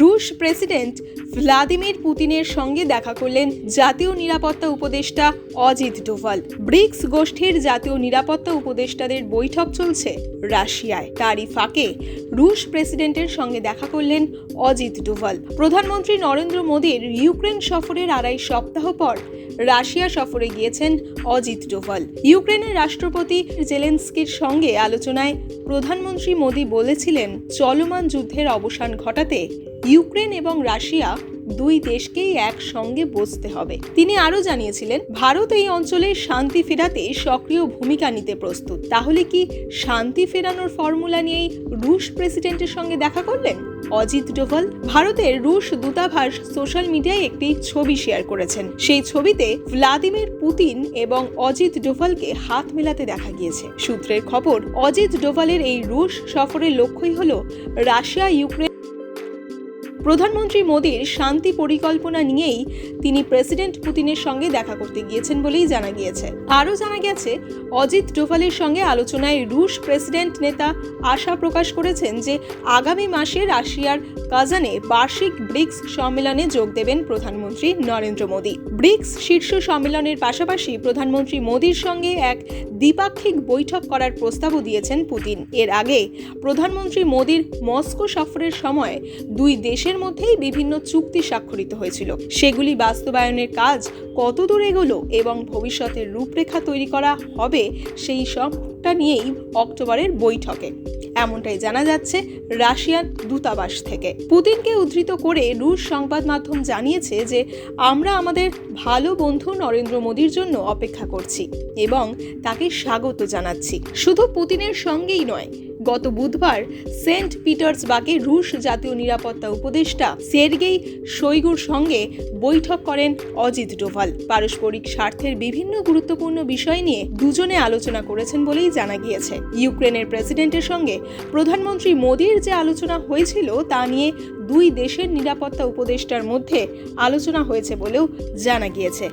রুশ president Vladimir পুতিনের সঙ্গে দেখা করলেন জাতীয় নিরাপত্তা উপদেষ্টা অজিত ডোভাল। ব্রিক্স গোষ্ঠীর জাতীয় নিরাপত্তা উপদেষ্টাদের বৈঠক চলছে রাশিয়ায়। তারই ফাঁকে রুশ প্রেসিডেন্টের সঙ্গে দেখা করলেন অজিত ডোভাল। প্রধানমন্ত্রী নরেন্দ্র মোদীর ইউক্রেন সফরের আড়াই সপ্তাহ পর রাশিয়া সফরে গিয়েছেন অজিত ডোভাল। ইউক্রেনের রাষ্ট্রপতি জেলেন্সকির সঙ্গে আলোচনায় প্রধানমন্ত্রী মোদী বলেছিলেন, চলমান যুদ্ধের অবসান ঘটাতে ইউক্রেন এবং রাশিয়া দুই দেশকেই একসঙ্গে বসতে হবে। তিনি আরও জানিয়েছিলেন, ভারত এই অঞ্চলে শান্তি ফেরাতে সক্রিয় ভূমিকা নিতে প্রস্তুত। তাহলে কি শান্তি ফেরানোর ফর্মুলা নিয়েই রুশ প্রেসিডেন্টের সঙ্গে দেখা করলেন? অজিত ডোভাল, ভারতের রুশ দূতাভাস সোশ্যাল মিডিয়ায় একটি ছবি শেয়ার করেছেন। সেই ছবিতে ভ্লাদিমির পুতিন এবং অজিত ডোভালকে হাত মেলাতে দেখা গিয়েছে। সূত্রের খবর, অজিত ডোভালের এই রুশ সফরের লক্ষ্যই হল রাশিয়া ইউক্রেন প্রধানমন্ত্রী মোদীর শান্তি পরিকল্পনা নিয়েই তিনি প্রেসিডেন্ট পুতিনের সঙ্গে দেখা করতে গিয়েছেন বলেই জানা গিয়েছে। আরও জানা গেছে, অজিত ডোভালের সঙ্গে আলোচনায় রুশ প্রেসিডেন্ট নেতা আশা প্রকাশ করেছেন যে আগামী মাসে রাশিয়ার কাজানে বার্ষিক ব্রিক্স সম্মেলনে যোগ দেবেন প্রধানমন্ত্রী নরেন্দ্র মোদী। ব্রিক্স শীর্ষ সম্মেলনের পাশাপাশি প্রধানমন্ত্রী মোদীর সঙ্গে এক দ্বিপাক্ষিক বৈঠক করার প্রস্তাবও দিয়েছেন পুতিন। এর আগে প্রধানমন্ত্রী মোদীর মস্কো সফরের সময় দুই দেশের মধ্যেই বিভিন্ন চুক্তি স্বাক্ষরিত হয়েছিল। সেগুলি বাস্তবায়নের কাজ কত দূর এগোলো এবং ভবিষ্যতের রূপরেখা তৈরি করা হবে সেই সবটা নিয়েই অক্টোবরের বৈঠকে। এমনটাই জানা যাচ্ছে রাশিয়ার দূতাবাস থেকে। পুতিনকে উদ্ধৃত করে রুশ সংবাদ মাধ্যম জানিয়েছে যে, আমরা আমাদের ভালো বন্ধু নরেন্দ্র মোদীর জন্য অপেক্ষা করছি এবং তাকে স্বাগত জানাচ্ছি। শুধু পুতিনের সঙ্গেই নয় গত বুধবার সেন্ট পিটার্সবার্গে রুশ জাতীয় নিরাপত্তা উপদেষ্টা সের্গেই শৈগুর সঙ্গে বৈঠক করেন অজিত ডোভাল। পারস্পরিক স্বার্থের বিভিন্ন গুরুত্বপূর্ণ বিষয় নিয়ে দুজনে আলোচনা করেছেন বলেই জানা গিয়েছে। ইউক্রেনের প্রেসিডেন্টের সঙ্গে প্রধানমন্ত্রী মোদীর যে আলোচনা হয়েছিল তা নিয়ে দুই দেশের নিরাপত্তা উপদেষ্টার মধ্যে আলোচনা হয়েছে বলেও জানা গিয়েছে।